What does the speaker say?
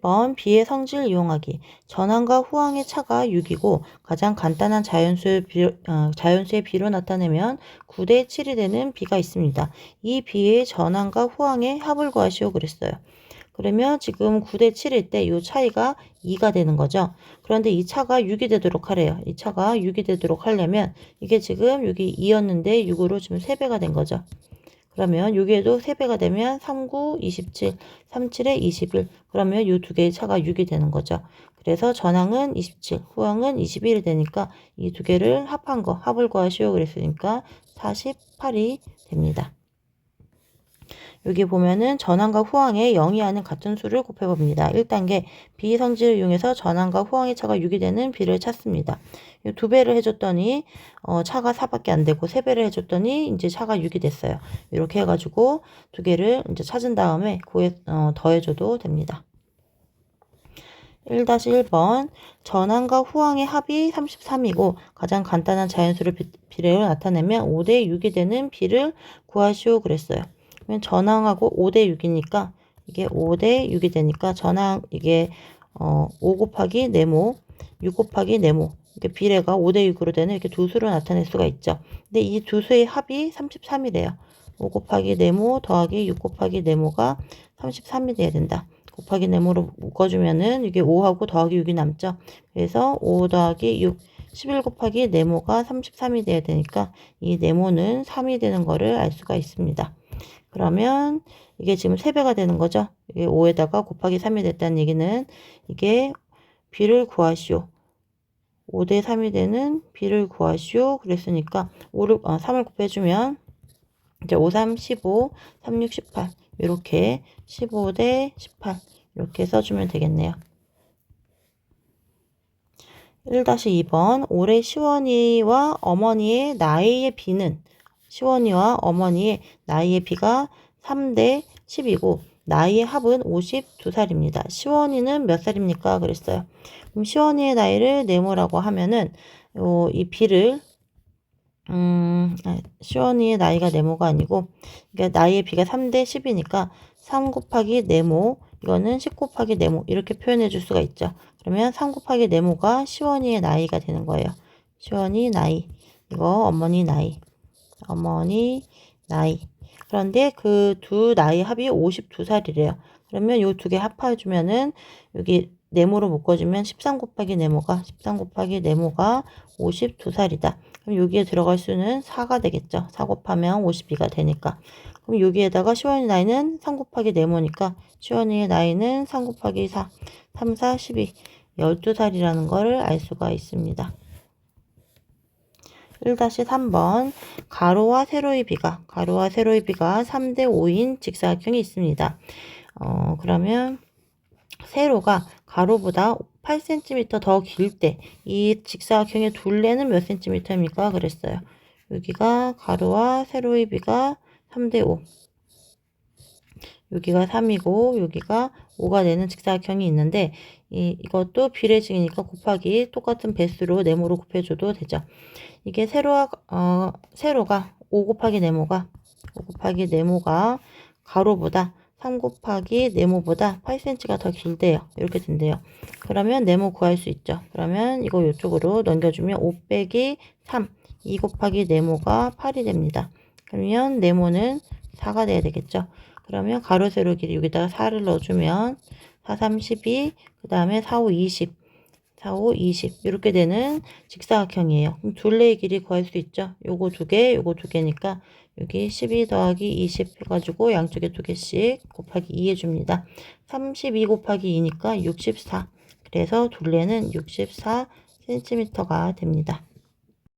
번 비의 성질 이용하기. 전항과 후항의 차가 6이고 가장 간단한 자연수의, 비, 어, 자연수의 비로 나타내면 9대 7이 되는 비가 있습니다. 이 비의 전항과 후항의 합을 구하시오 그랬어요. 그러면 지금 9대 7일 때 이 차이가 2가 되는 거죠. 그런데 이 차가 6이 되도록 하래요. 이 차가 6이 되도록 하려면 이게 지금 여기 2였는데 6으로 지금 3배가 된 거죠. 그러면 여기에도 3배가 되면 3, 9, 27, 3, 7에 21. 그러면 이 두 개의 차가 6이 되는 거죠. 그래서 전항은 27, 후항은 21이 되니까 이 두 개를 합한 거, 합을 구하시오 그랬으니까 48이 됩니다. 여기 보면은 전항과 후항의 0이 하는 같은 수를 곱해봅니다. 1단계 비성질을 이용해서 전항과 후항의 차가 6이 되는 비를 찾습니다. 두 배를 해줬더니 어, 차가 4밖에 안 되고 세 배를 해줬더니 이제 차가 6이 됐어요. 이렇게 해가지고 두 개를 이제 찾은 다음에 구해, 어, 더해줘도 됩니다. 1-1번 전항과 후항의 합이 33이고 가장 간단한 자연수를 비, 비례로 나타내면 5대 6이 되는 비를 구하시오 그랬어요. 그러면 전항하고 5대 6이니까 이게 5대 6이 되니까 전항 이게 어, 5 곱하기 네모 6 곱하기 네모 이게 비례가 5대 6으로 되는 이렇게 두 수로 나타낼 수가 있죠. 근데 이 두 수의 합이 33이래요. 5 곱하기 네모 더하기 6 곱하기 네모가 33이 돼야 된다. 곱하기 네모로 묶어주면은 이게 5하고 더하기 6이 남죠. 그래서 5 더하기 6, 11 곱하기 네모가 33이 돼야 되니까 이 네모는 3이 되는 거를 알 수가 있습니다. 그러면 이게 지금 3배가 되는 거죠. 이게 5에다가 곱하기 3이 됐다는 얘기는 이게 b를 구하시오. 5대 3이 되는 b를 구하시오. 그랬으니까 5를, 어, 3을 곱해주면 이제 5, 3, 15, 3, 6, 18 이렇게 15대 18 이렇게 써주면 되겠네요. 1-2번 올해 시원이와 어머니의 나이의 비는 시원이와 어머니의 나이의 비가 3대 10이고 나이의 합은 52살입니다. 시원이는 몇 살입니까? 그랬어요. 그럼 시원이의 나이를 네모라고 하면은 요, 이 비를 음, 아, 시원이의 나이가 네모가 아니고 그러니까 나이의 비가 3대 10이니까 3 곱하기 네모 이거는 10 곱하기 네모 이렇게 표현해 줄 수가 있죠. 그러면 3 곱하기 네모가 시원이의 나이가 되는 거예요. 시원이 나이 이거 어머니 나이 어머니 나이 그런데 그 두 나이 합이 52살이래요. 그러면 이두개 합해주면은 여기 네모로 묶어주면 13 곱하기 네모가 13 곱하기 네모가 52살이다. 그럼 여기에 들어갈 수는 4가 되겠죠. 4 곱하면 52가 되니까. 그럼 여기에다가 시원이 나이는 3 곱하기 네모니까 시원이의 나이는 3 곱하기 4, 3, 4, 12, 12살이라는 것을 알 수가 있습니다. 1-3번 가로와 세로의 비가 가로와 세로의 비가 3대 5인 직사각형이 있습니다. 어, 그러면 세로가 가로보다 8cm 더 길 때 이 직사각형의 둘레는 몇 cm입니까? 그랬어요. 여기가 가로와 세로의 비가 3대 5 여기가 3이고 여기가 5가 되는 직사각형이 있는데 이, 이것도 비례식이니까 곱하기 똑같은 배수로 네모로 곱해줘도 되죠. 이게 세로와 어, 세로가 5 곱하기 네모가 5 곱하기 네모가 가로보다 3 곱하기 네모보다 8cm가 더 길대요. 이렇게 된대요. 그러면 네모 구할 수 있죠. 그러면 이거 이쪽으로 넘겨주면 5 빼기 3, 2 곱하기 네모가 8이 됩니다. 그러면 네모는 4가 돼야 되겠죠. 그러면 가로 세로 길이 여기다가 4를 넣어주면 4, 3, 12, 그 다음에 4, 5, 20, 4, 5, 20 이렇게 되는 직사각형이에요. 그럼 둘레의 길이 구할 수 있죠. 요거 두 개, 요거 두 개니까 여기 12 더하기 20 해가지고 양쪽에 두 개씩 곱하기 2 해줍니다. 32 곱하기 2니까 64. 그래서 둘레는 64cm가 됩니다.